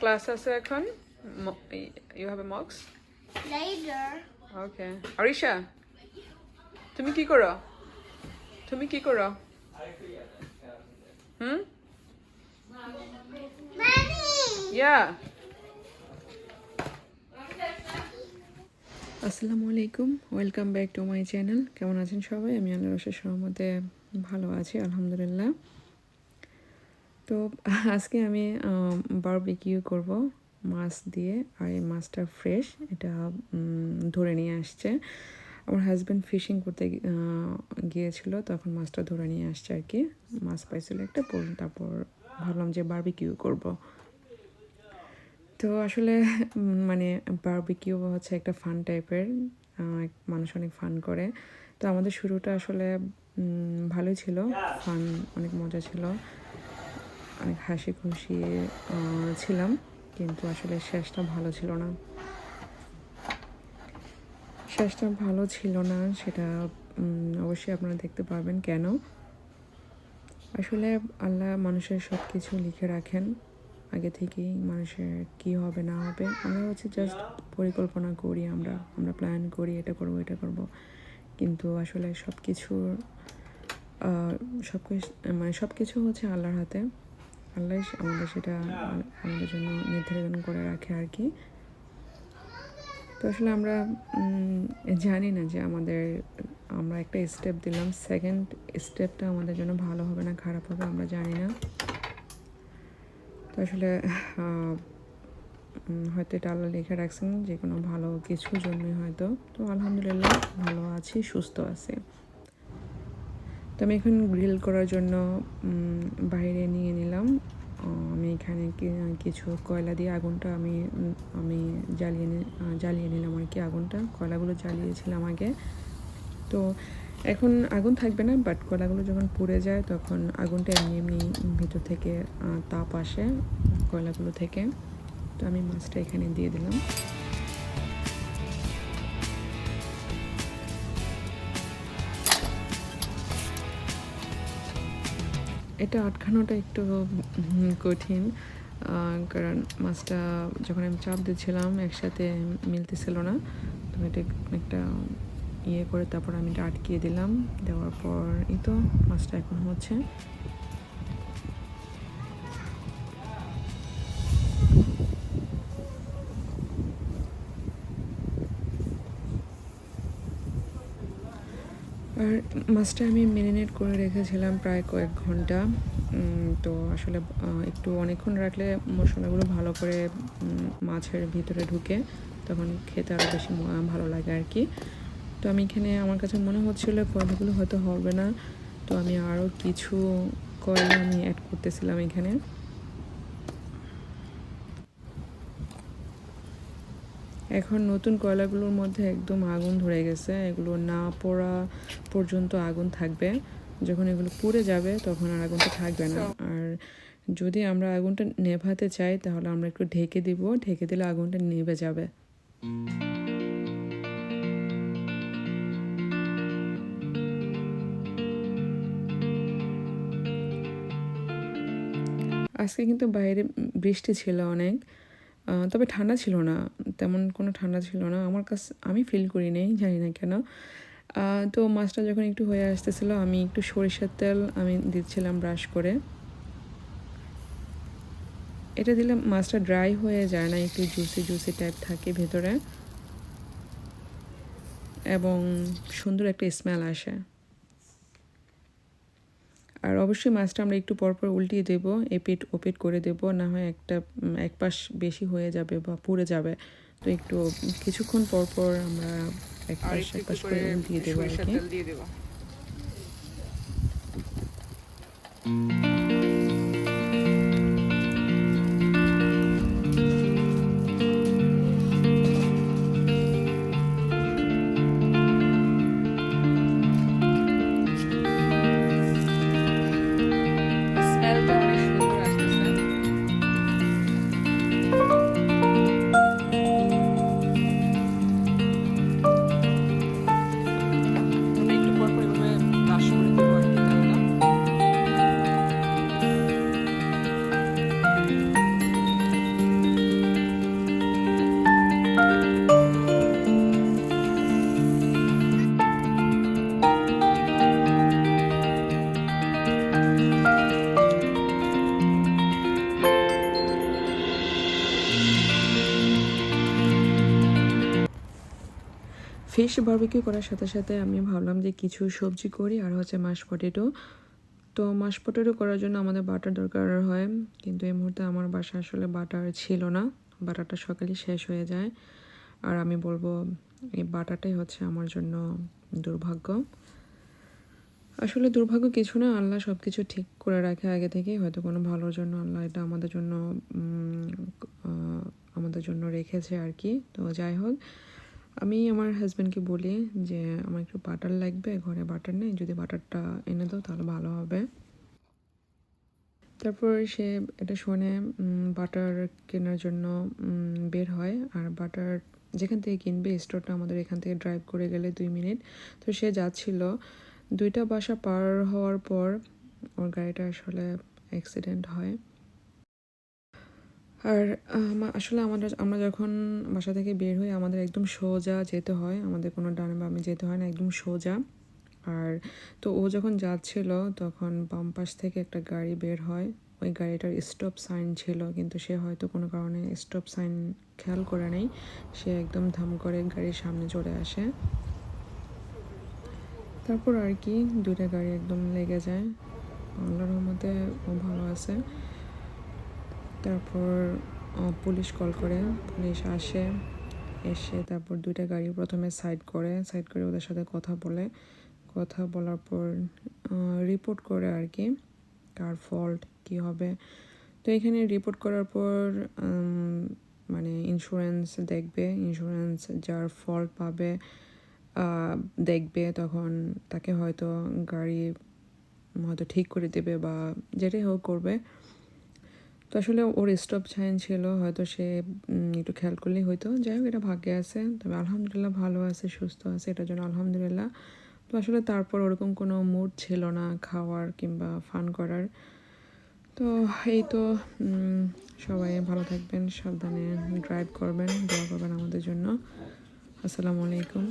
Class আছে এখন? You have a mocks. Okay Arisha তুমি কি করো? তুমি কি করো? হুম Mommy. ইয়া আসসালামু আলাইকুম। Welcome back to my channel কেমন আছেন সবাই? আমি আল্লাহ রসের সহমতে ভালো আছি আলহামদুলিল্লাহ। তো আজকে আমি বারবিকিউ করব মাছ দিয়ে আর এই মাছটা ফ্রেশ এটা ধরে নিয়ে আসছে। আমার হাজব্যান্ড ফিশিং করতে গিয়েছিল, তখন মাছটা ধরে নিয়ে আসছে আর কি। মাছ পাইছিল একটা, পর- তারপর ভাবলাম যে বারবিকিউ করব। তো আসলে মানে বারবিকিউ হচ্ছে একটা ফান টাইপের মানুষ অনেক ফান করে। তো আমাদের শুরুটা আসলে ভালোই ছিল ফান অনেক মজা ছিল। অনেক হাসি খুশি ছিলাম, কিন্তু আসলে শেষটা ভালো ছিল না। শেষটা ভালো ছিল না, সেটা অবশ্যই আপনারা দেখতে পারবেন কেন। আসলে আল্লাহ মানুষের সব কিছু লিখে রাখেন। আগে থেকেই মানুষের কি হবে, না হবে, আমরা হচ্ছে জাস্ট পরিকল্পনা করি, আমরা আমরা প্ল্যান করি, এটা করব এটা করব। কিন্তু আসলে সব কিছুর সব মানে সব কিছু হচ্ছে আল্লাহর হাতে। আল্লাহ আমাদের সেটা আমাদের জন্য নির্ধারণ করে রাখে আর কি। তো আসলে আমরা জানি না যে আমাদের, আমরা একটা স্টেপ দিলাম সেকেন্ড স্টেপটা আমাদের জন্য ভালো হবে না খারাপ হবে, আমরা জানি না। তো আসলে হয়তো এটা আল্লাহ লিখে রাখছেন যে কোনো ভালো কিছুর জন্যই হয়তো। তো আলহামদুলিল্লাহ, ভালো আছি, সুস্থ আছি। তো আমি এখন গ্রিল করার জন্য বাইরে নিয়ে নিলাম আহ, আমি এখানে কি- কিছু কয়লা দিয়ে আগুনটা আমি আমি জ্বালিয়ে জ্বালিয়ে নিলাম আর কি আগুনটা। কয়লাগুলো জ্বালিয়েছিলাম আগে। তো এখন আগুন থাকবে না বাট কয়লাগুলো যখন পুড়ে যায় তখন আগুনটা এমনি এমনি ভিতর থেকে তাপ আসে কয়লাগুলো থেকে। তো আমি মাছটা এখানে দিয়ে দিলাম। এটা আটকানোটা একটু কঠিন। কারণ মাছটা যখন আমি চাপ দিচ্ছিলাম একসাথে মিলতেছিল না, তো এটা একটা ইয়ে করে তারপর আমি এটা আটকিয়ে দিলাম। দেওয়ার পর এই তো মাছটা এখন হচ্ছে। আর মাছটা আমি মেরিনেট করে রেখেছিলাম প্রায় কয়েক ঘণ্টা। তো আসলে একটু অনেকক্ষণ রাখলে মশলাগুলো ভালো করে মাছের ভিতরে ঢুকে তখন খেতে আরও বেশি ভালো লাগে আর কি। তো আমি এখানে, আমার কাছে মনে হচ্ছিল কয়লাগুলো হয়তো হবে না। তো আমি আরও কিছু কয়লা আমি অ্যাড করতেছিলাম এখানে। এখন নতুন কয়লাগুলোর মধ্যে একদম আগুন ধরে গেছে। এগুলো না পোড়া পর্যন্ত আগুন থাকবে। যখন এগুলো পুড়ে যাবে তখন আর আগুনটা থাকবে না। আর যদি আমরা আগুনটা নেভাতে চাই তাহলে আমরা একটু ঢেকে দিব। ঢেকে দিলে আগুনটা নিভে যাবে। আজকে কিন্তু বাইরে বৃষ্টি ছিল অনেক তবে ঠান্ডা ছিল না। তেমন কোনো ঠান্ডা ছিল না। আমার কাছে আমি ফিল করি নেই জানি না কেন। তো মাছটা যখন একটু হয়ে আসতেছিল, আমি একটু সরিষার তেল আমি দিচ্ছিলাম ব্রাশ করে। এটা দিলে মাছটা ড্রাই হয়ে যায় না, একটু জুসি জুসি টাইপ থাকে ভেতরে। এবং সুন্দর একটা স্মেল আসে। আর অবশ্যই মাছটা আমরা একটু পরপর উল্টিয়ে দেব এপিট ওপিট করে দেব, না হয় একটা এক পাশ বেশি হয়ে যাবে বা পুড়ে যাবে। তো একটু কিছুক্ষণ পর পর আমরা এক পাশ এক পাশ করে উল্টিয়ে দেবো আর কি। ফিশ বারবিকিউ করার সাথে সাথে আমি ভাবলাম যে কিছু সবজি করি, আর হচ্ছে মাশ পটেটো তো মাশ পটেটো করার জন্য আমাদের বাটার দরকার হয়, কিন্তু এই মুহূর্তে আমার বাসা আসলে বাটার ছিল না। বাটারটা সকালে শেষ হয়ে যায়। আর আমি বলব, এই বাটাটাই হচ্ছে আমার জন্য দুর্ভাগ্য। আসলে দুর্ভাগ্য কিছু না, আল্লাহ সব কিছু ঠিক করে রাখে আগে থেকেই। হয়তো কোনো ভালোর জন্য আল্লাহ এটা আমাদের জন্য আমাদের জন্য রেখেছে আর কি। তো যাই হোক আমি আমার হাজব্যান্ডকে বলি যে, আমার একটু বাটার লাগবে, ঘরে বাটার নেই, যদি বাটারটা এনে দাও তাহলে ভালো হবে। তারপর সে এটা শুনে বাটার কেনার জন্য বের হয়। আর বাটার যেখান থেকে কিনবে স্টোরটা আমাদের এখান থেকে ড্রাইভ করে গেলে দুই মিনিট। তো সে যাচ্ছিল। দুইটা বাসা পার হওয়ার পর ওর গাড়িটা আসলে অ্যাক্সিডেন্ট হয়। আর আসলে আমাদের, আমরা যখন বাসা থেকে বের হই, আমাদের একদম সোজা যেতে হয়। আমাদের কোনো ডানে বামে যেতে হয় না, একদম সোজা। আর তো ও যখন যাচ্ছিল, তখন বাম পাশ থেকে একটা গাড়ি বের হয়। ওই গাড়িটার স্টপ সাইন ছিল, কিন্তু সে হয়তো কোনো কারণে স্টপ সাইন খেয়াল করে নেই। সে একদম ধাম করে গাড়ির সামনে চলে আসে। তারপর আর কি, দুইটা গাড়ি একদম লেগে যায়। আল্লাহর রহমতে ও ভালো আছে। তারপর পুলিশ কল করে, পুলিশ আসে, এসে তারপর দুইটা গাড়ি প্রথমে সাইড করে সাইড করে ওদের সাথে কথা বলে। কথা বলার পর রিপোর্ট করে আর কি, কার ফল্ট কি হবে। তো এখানে রিপোর্ট করার পর মানে ইন্স্যুরেন্স দেখবে ইন্স্যুরেন্স যার ফল্ট পাবে দেখবে, তখন তাকে হয়তো গাড়ি হয়তো ঠিক করে দেবে বা যেটাই হোক করবে। তো আসলে ওর স্টপ সাইন ছিল, হয়তো সে একটু খেয়াল করলেই হয়তো যাই হোক, এটা ভাগ্যে আছে। তবে আলহামদুলিল্লাহ ভালো আছে, সুস্থ আছে, এটার জন্য আলহামদুলিল্লাহ। তো আসলে তারপর ওরকম কোনো মুড ছিল না খাওয়ার কিংবা ফান করার। তো এই তো সবাই ভালো থাকবেন, সাবধানে ড্রাইভ করবেন, দোয়া করবেন আমাদের জন্য। আসসালামু আলাইকুম।